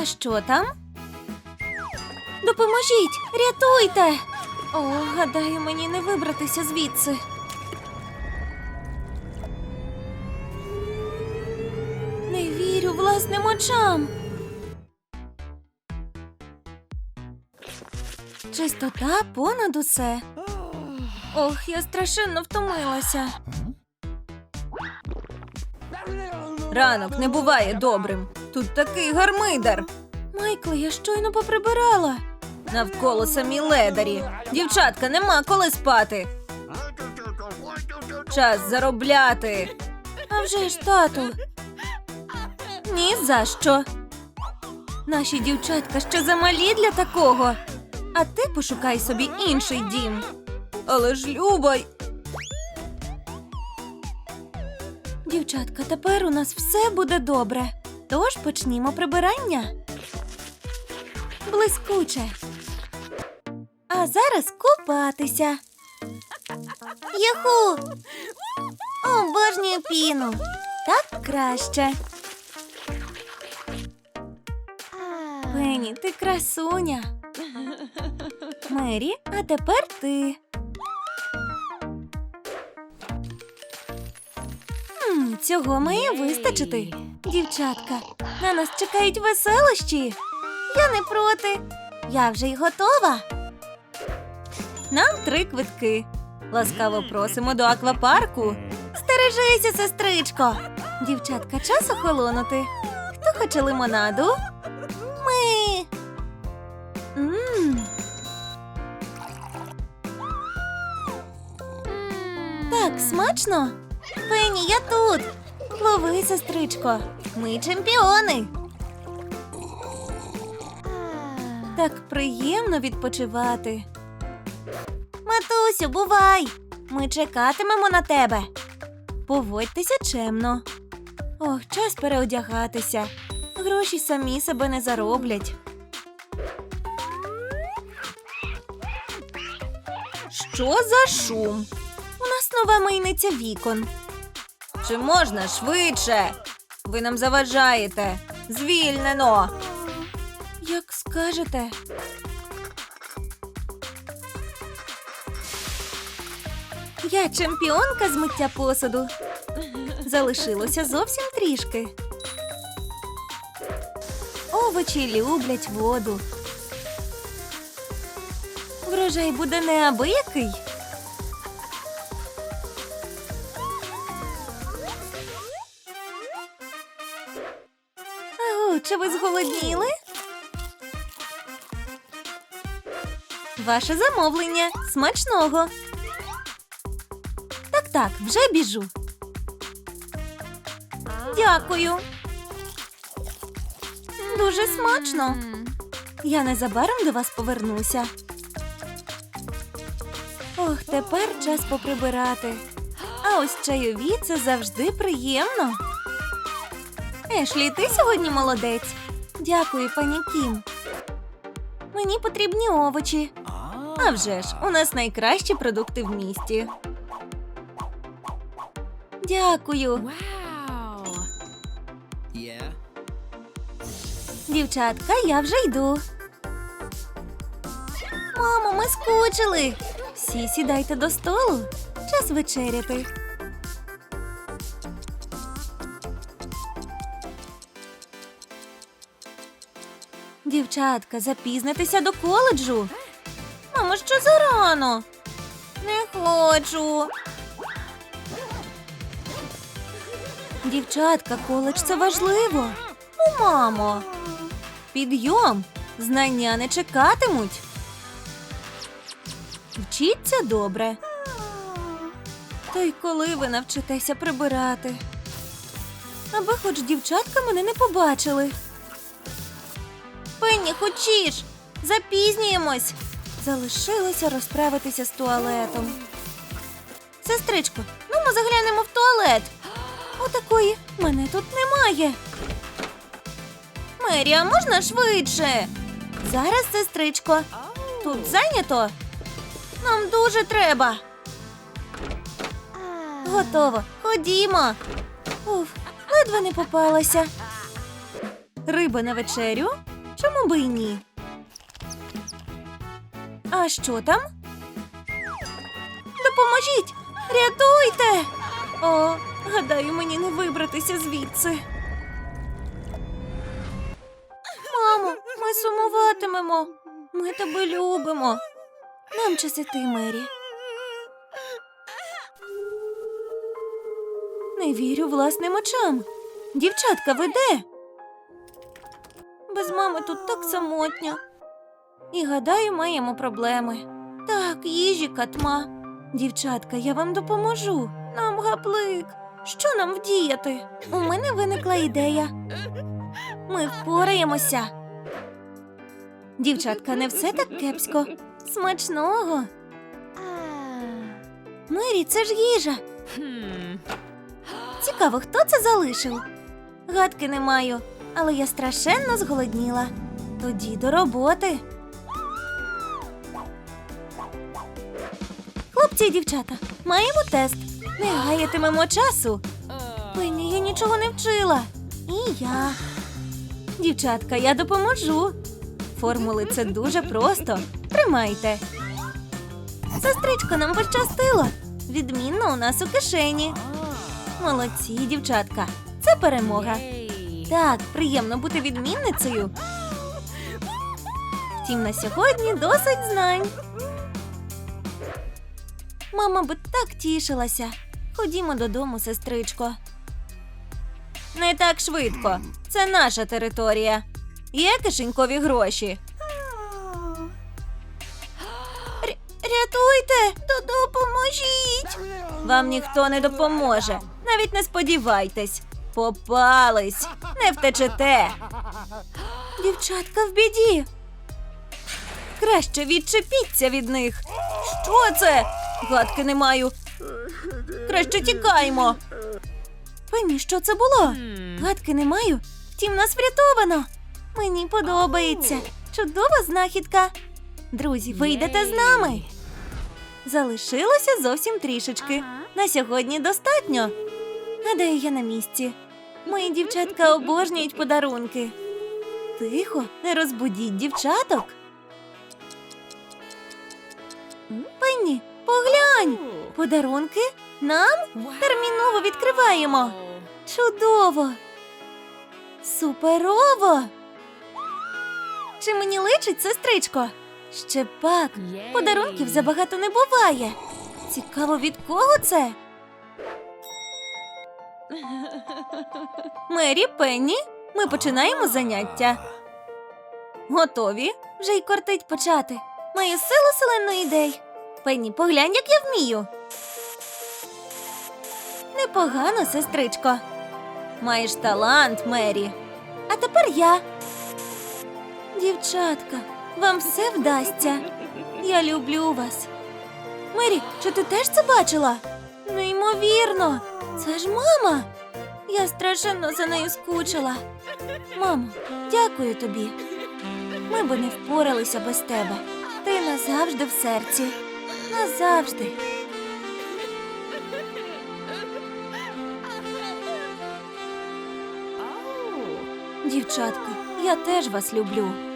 А що там? Допоможіть! Рятуйте! О, гадаю, мені не вибратися звідси. Не вірю власним очам. Чистота понад усе. Ох, я страшенно втомилася. Ранок не буває добрим. Тут такий гармидар. Майкле, я щойно поприбирала. Навколо самі ледарі. Дівчатка, нема коли спати. Час заробляти. А вже ж, тату. Ні за що. Наші дівчатка ще замалі для такого. А ти пошукай собі інший дім. Але ж любай. Дівчатка, тепер у нас все буде добре. Тож почнімо прибирання. Блискуче. А зараз купатися. Юху! Обожнюю піну. Так краще. Пенні, ти красуня. Мері, а тепер ти. М, цього має вистачити. Дівчатка, на нас чекають веселощі. Я не проти. Я вже й готова. Нам три квитки. Ласкаво просимо до аквапарку. Стережися, сестричко. Дівчатка, час охолонути. Хто хоче лимонаду? Ми. М. Так, смачно. Пенні, я тут. Лови, сестричко. Ми чемпіони. Так приємно відпочивати. Матусю, бувай! Ми чекатимемо на тебе. Поводьтеся чемно. Ох, час переодягатися. Гроші самі себе не зароблять. Що за шум? У нас нова мийниця вікон. Чи можна швидше? Ви нам заважаєте. Звільнено. Як скажете. Я чемпіонка з миття посуду. Залишилося зовсім трішки. Овочі люблять воду. Врожай буде неабиякий. Чи ви зголодніли? Ваше замовлення смачного. Так, так, вже біжу. Дякую. Дуже смачно. Я незабаром до вас повернуся. Ох, тепер час поприбирати. А ось чайові це завжди приємно. Ешлі, ти сьогодні молодець. Дякую, пані Кім. Мені потрібні овочі. А вже ж, у нас найкращі продукти в місті. Дякую. Дівчатка, я вже йду. Мамо, ми скучили. Всі сідайте до столу. Час вечеряти. Дівчатка, запізнитися до коледжу. Мамо, що зарано? Не хочу. Дівчатка, коледж це важливо. Ну, мамо. Підйом! Знання не чекатимуть. Вчіться добре. Та й коли ви навчитеся прибирати? Аби хоч дівчатка мене не побачили. Пенні, хочеш? Запізнюємось. Залишилося розправитися з туалетом. Сестричко, ну ми заглянемо в туалет. Отакої мене тут немає. Мері, а можна швидше? Зараз, сестричко. Тут зайнято? Нам дуже треба. Готово. Ходімо. Уф, ледве не попалася. Риба на вечерю? Би й ні? А що там? Допоможіть! Рятуйте! О, гадаю, мені не вибратися звідси. Мамо, ми сумуватимемо. Ми тебе любимо. Нам час іти, Мері. Не вірю власним очам. Дівчатка, ви де? Без мами тут так самотньо. І гадаю, маємо проблеми. Так, їжі катма. Дівчатка, я вам допоможу. Нам гаплик. Що нам вдіяти? У мене виникла ідея. Ми впораємося. Дівчатка, не все так кепсько. Смачного. Мері, це ж їжа. Цікаво, хто це залишив? Гадки не маю, але я страшенно зголодніла. Тоді до роботи. Хлопці і дівчата, маємо тест. Не гаятимемо часу. Пенні, я нічого не вчила. І я. Дівчатка, я допоможу. Формули це дуже просто. Тримайте. Сестричко, нам пощастило. Відмінно у нас у кишені. Молодці, дівчатка. Це перемога. Так, приємно бути відмінницею. Втім, на сьогодні досить знань. Мама би так тішилася. Ходімо додому, сестричко. Не так швидко. Це наша територія. Є кишенькові гроші. Ря- Рятуйте, допоможіть. Вам ніхто не допоможе. Навіть не сподівайтесь. Попались, не втечете. Дівчатка в біді. Краще відчепіться від них. Що це? Гадки не маю. Краще тікаймо. Пенні, що це було? Гадки не маю. Втім, нас врятовано. Мені подобається. Чудова знахідка. Друзі, ви йдете з нами. Залишилося зовсім трішечки. На сьогодні достатньо. Гадаю, я на місці. Мої дівчатка обожнюють подарунки. Тихо, не розбудіть дівчаток. Пенні, поглянь! Подарунки нам терміново відкриваємо. Чудово! Суперово! Чи мені личить, сестричко? Ще пак. Подарунків забагато не буває. Цікаво, від кого це? Мері Пенні, ми починаємо заняття. Готові? Вже й кортить почати. Маю силу селену ідей. Пенні, поглянь, як я вмію. Непогано, сестричко. Маєш талант, Мері. А тепер я. Дівчатка, вам все вдасться. Я люблю вас. Мері, чи ти теж це бачила? Неймовірно, це ж мама. Я страшенно за нею скучила. Мамо, дякую тобі. Ми би не впоралися без тебе. Ти назавжди в серці. Назавжди. Дівчатки, я теж вас люблю.